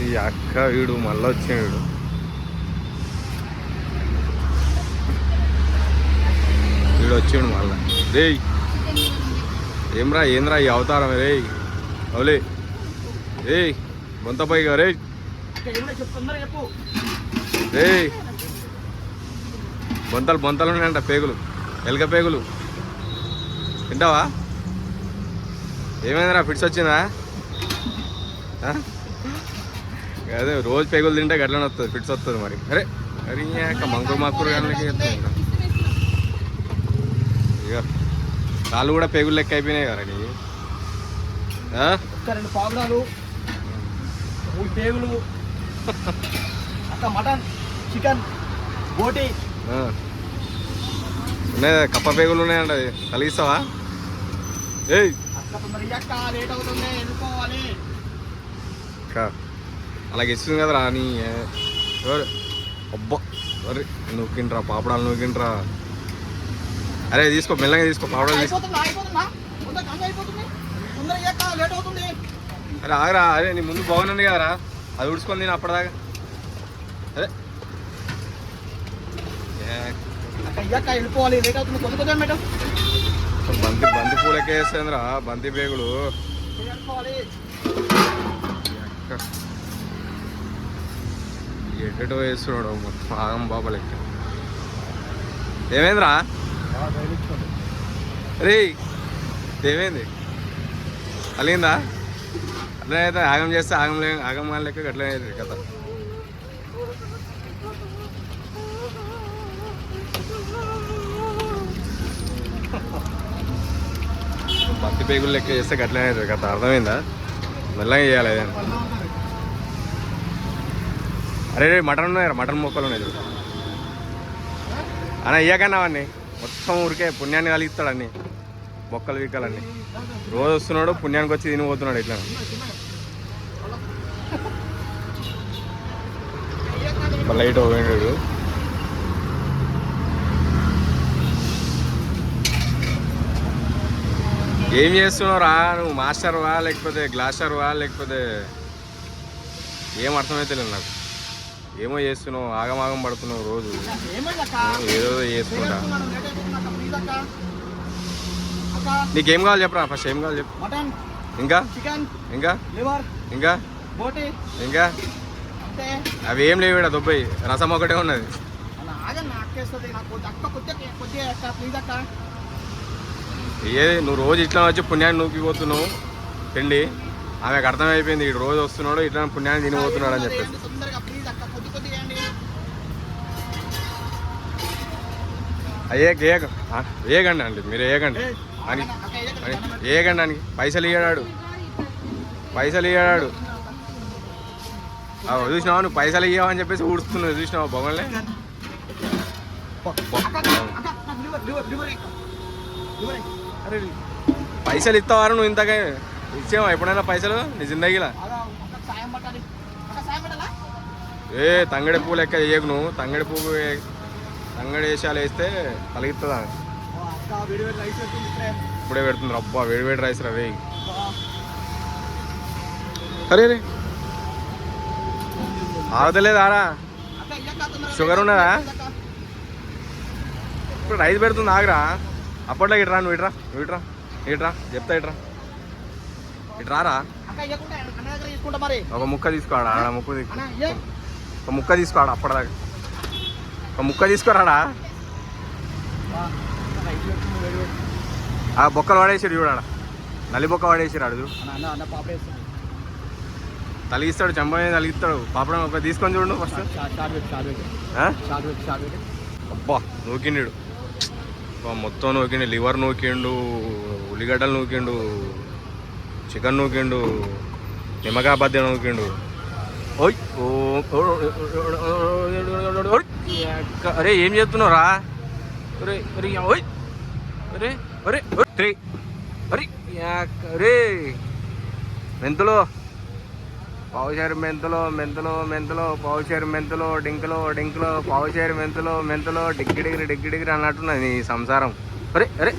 ఈ అక్క వీడు మళ్ళీ వచ్చాడు వీడు. వచ్చాడు మళ్ళా. రేయ్ ఏమ్రా ఏంద్రా ఈ అవతారం? రేయ్ అవులే. ఏయ్ బొంత పైగా రేయ్. రేయ్ బొంతలు బొంతలు ఉన్నాయంట పేగులు ఎలక పేగులు. తింటావా ఏమైందిరా ఫిట్స్ వచ్చిందా ఆ? అదే రోజు పేగులు తింటే గట్లనే వస్తుంది ఫిట్స్ వస్తుంది మరి. అరే అరే ఇంకా మక్కుడు గట్లకి ఇక కాళ్ళు కూడా పేగులు లెక్క అయిపోయినాయి కదా నీ. ఆ? ఒక్క రెండు పావురాలు మూడు పేగులు మటన్ చికెన్ బోటి. ఆ. ఉన్నాయి కప్ప పేగులు ఉన్నాయంట అది కలిగిస్తావా ఏయ్ అక్క. అలాగే ఇస్తుంది కదరా నీ ఎవరు? అబ్బా అరే నూకిండ్రా పాపడాలు నూకిండ్రా. అరే తీసుకో మెల్లగా తీసుకో పాపడాలు తీసుకో. అరే ఆగరా అరే నీ ముందు బాగుంది కదరా అది ఉడుచుకొని నేను అప్పటిదాకా. అరే. బంతి బంతి పూలకే వేస్తుందిరా బంతి పేగులు. ఎటెటో వేస్తున్నాడు మొత్తం ఆగం బాబా లెక్క. ఏమైందిరా రే ఏమైంది అలిగిందా? అట్లనే అయితే ఆగం చేస్తే ఆగం లే ఆగం కాని లెక్క అట్లనే అవుతుంది కథ. బంతి పేగులు లెక్క చేస్తే అట్లనే అవుతుంది కథ. అర్థమైందా? మెల్లగా చేయాలి ఏదైనా. అరే రే మటన్ ఉన్నాయి మటన్ మొక్కలు ఉన్నాయి అన్న ఇయ్యకన్నా అవన్నీ మొత్తం ఊరికే పుణ్యాన్ని కలిగిస్తాడన్ని మొక్కలు విక్కలన్నీ రోజు వస్తున్నాడు పుణ్యానికి వచ్చి తినిపోతున్నాడు ఇట్లా లైట్ పోయినాడు ఏం చేస్తున్నావురా? నువ్వు మాస్టర్వా లేకపోతే గ్లాసర్వా లేకపోతే ఏం అర్థమైతే లేదు నాకు. ఏమో చేస్తున్నావు? ఆగమాగం పడుతున్నావు రోజు. ఏదో చేసుకుంటా. నీకేం కావాలి చెప్పరా? ఫస్ట్ ఏం కావాలి చెప్పు. ఇంకా? ఇంకా? ఇంకా? ఇంకా? అవి ఏం లేవు ఇక్కడ దుబ్బయి రసం ఒకటే ఉన్నది. అలా ఆగండి అక్కేస్తుంది. నాకు కొద్ది- అక్క కొద్దిగా కొద్దిగా అక్క ప్లీజ్ అక్క. ఏ నువ్వు రోజు ఇట్లా వచ్చి పుణ్యాన్ని నూకిపోతున్నావు తిండి. ఆమెకు అర్థమైపోయింది ఇటు రోజు వస్తున్నాడు ఇట్లా పుణ్యాన్ని తినిపోతున్నాడు అని చెప్పేసి. అయ్యే ఏగ ఏగండి అండి మీరు ఏగండి అని ఏగండి, అని. పైసలు పెడతా. పైసలు ఇయ్యాడు పైసలు ఇయ్యాడు చూసినావా నువ్వు? పైసలు ఇయ్యావని చెప్పేసి ఊడుస్తున్నావు చూసినావా బొమ్మలే పైసలు ఇస్తావారు నువ్వు ఇంతగా ఇచ్చేవా ఎప్పుడైనా పైసలు? నీ జిందగీలా? ఏ తంగడి పువ్వు లెక్క వేయకు నువ్వు. తంగడి పువ్వు వేషాలు వేస్తే పెడుతుంది ఇప్పుడే. పెడుతుంది అబ్బా వేడి వేడి రైస్ రా వేయి. అబ్బా. అరే రే. ఆగతలేదు ఆరా షుగర్ ఉన్నదా? ఇప్పుడు రైస్ పెడుతుంది ఆగరా. అప్పట్లో ఇట్రా నువ్వు ఇట్రా నువ్వు ఇట్రా ఇట్రా చెప్తా ఇట్రా ఇట్రారా ఒక ముక్క తీసుకోడా ముక్క తీసుకో. ఒక ముక్క తీసుకోడా అప్పటిదాకా. ముక్క తీసుకోరాడా. ఆ బొక్కలు వాడేసాడు చూడాడ నలి బొక్క వాడేసాడు చూడు తలిగిస్తాడు మీద తలిగిస్తాడు పాపడం ఒక తీసుకొని చూడు ఫస్ట్ అబ్బా నూకిండు మొత్తం నూకిండు లివర్ నూకిండు ఉల్లిగడ్డలు నూకిండు చికెన్ నూకిండు నిమ్మకాయ బద్దె నూకిండు ఓయ్ ఓ, అరే ఏం చేస్తున్నావురా అరే అరే ఓయ్. అరే అరే అరే అరే ఎక్క- అరే. మెంతులు. మెంతలో మెంతులు మెంతులు మెంతులు పావుషేరు మెంతులు డింకులు డింకులు పావుషేరు మెంతులు మెంతులు డిగ్గి డిగ్రీ డిగ్గి డిగ్రీ అన్నట్టున్నది నీ సంసారం. అరే అరే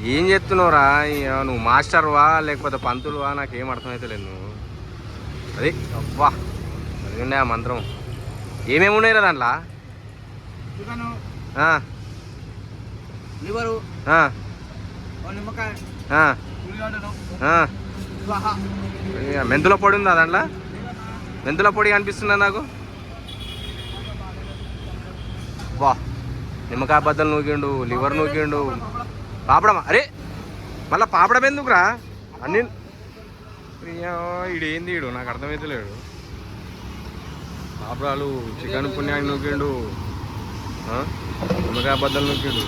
ఏం చెప్తున్నావురా నువ్వు మాస్టర్వా లేకపోతే పంతులువా? నాకేం అర్థమైతే లేదు నువ్వు. అది అబ్బా ఇదండి ఆ మంత్రం? ఏమేమి ఉన్నాయిరా దాంట్లో? లివరు నిమ్మకాయ. మెంతుల పొడి ఉందా దాంట్లో? మెంతుల పొడి కనిపిస్తుందా నాకు? వా. నిమ్మకాయ బద్దలు నూకిండు లివర్ నూకిండు. పాపడమా? అరే మళ్ళా పాపడం ఎందుకురా? అన్ని ఈడు ఏంది ఈడు? నాకు అర్థమైతలేడు పాపడాలు చికెన్ పుణ్యాన్ని నూకిండు? నిమ్మకాయ బద్దలు నొక్కిండు.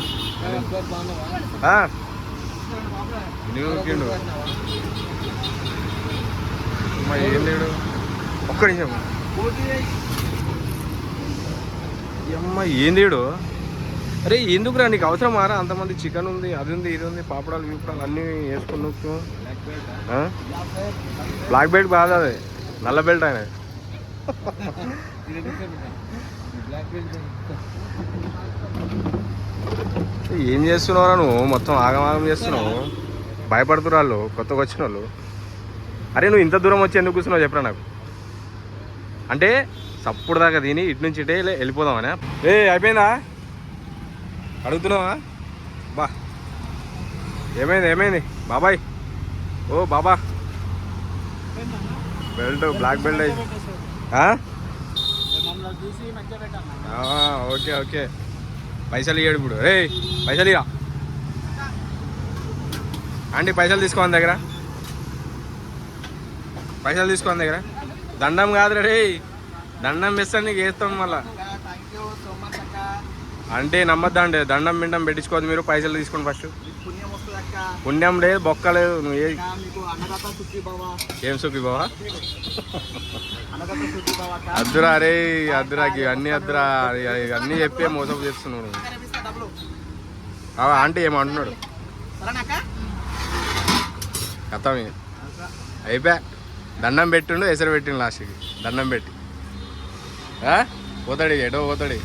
నొక్కిండు. ఇన్ని ఏం లేడు? ఒక్క నిమిషం. అమ్మ ఏం లేడు? అరే ఎందుకురా నీకు అవసరం మారా? అంతమంది చికెన్ ఉంది అది ఉంది ఇది ఉంది పాపడాలు గీపడాలు అన్నీ వేసుకుని నొక్కు. బ్లాక్ బెల్ట్ బాగా అది. నల్ల బెల్ట్ ఆయన. ఏం చేస్తున్నావురా నువ్వు? మొత్తం ఆగమాగం చేస్తున్నావు. భయపడుతున్నారు వాళ్ళు కొత్తగా వచ్చిన వాళ్ళు. అరే నువ్వు ఇంత దూరం వచ్చి ఎందుకు కూర్చున్నావు? చెప్పరా నాకు. అంటే సప్పుడు దాకా తిని ఇటు నుంచి ఇటే లే- వెళ్ళిపోదామనే. ఏ అయిపోయిందా? అడుగుతున్నావా? బా. ఏమైంది ఏమైంది? బాబాయ్. ఓ బాబా. Belt black belt okay okay. పైసలు ఇయ్యాడు ఇప్పుడు. రే పైసలు ఇరా ఆంటీ పైసలు తీసుకోని దగ్గర. పైసలు తీసుకోని దగ్గర. దండం కాదురా రే. దండం ఇస్తాను నీకు వేస్తాం మళ్ళా. అంటే నమ్మద్దా అండి దండం మిండం పెట్టించుకోవద్దు మీరు. పైసలు తీసుకోండి ఫస్ట్. పుణ్యం లేదు బొక్క లేదు నువ్వు ఏ అక్క, మీకు అన్నదాత సుఖీ బావా ఏం సుఖి బావా అద్దురా అరే అద్దురా అన్నీ అద్దురా అన్నీ చెప్పే మోసం ఆ, ఆంటీ ఏమో అంటున్నాడు. సరేనా అక్క? కథం. అయిపోయా. దండం పెట్టిండు ఎసరు పెట్టిండు లాస్ట్కి. దండం పెట్టి? పోతాడు ఎటో పోతాడు.